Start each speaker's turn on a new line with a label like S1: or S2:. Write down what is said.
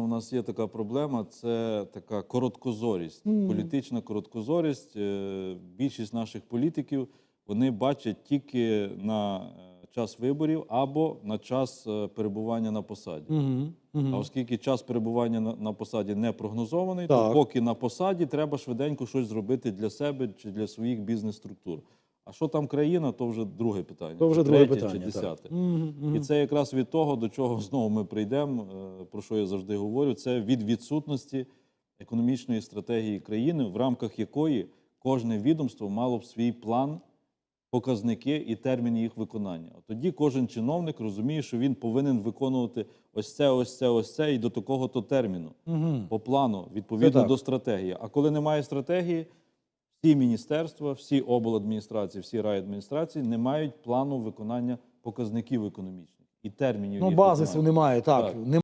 S1: У нас є така проблема, це така короткозорість,
S2: Мгм.
S1: політична короткозорість. Е, Більшість наших політиків вони бачать тільки на е, час виборів або на час е, перебування на посаді.
S2: Угу.
S1: А оскільки час перебування на, на посаді не прогнозований,
S2: Так.
S1: то поки на посаді треба швиденько щось зробити для себе чи для своїх бізнес-структур. А що там країна, то вже друге питання.
S2: То вже друге питання.
S1: чи десяте. І це якраз від того, до чого знову ми прийдемо, е, про що я завжди говорю, це від відсутності економічної стратегії країни, в рамках якої кожне відомство мало б свій план, показники і терміни їх виконання. Тоді кожен чиновник розуміє, що він повинен виконувати ось це, ось це, ось це і до такого-то терміну
S2: Мгм.
S1: по плану, відповідно до стратегії. А коли немає стратегії, всі міністерства, всі обладміністрації, всі райадміністрації не мають плану виконання показників економічних і термінів.
S2: Ну,
S1: їх
S2: базису
S1: виконання.
S2: немає, так.
S1: Так.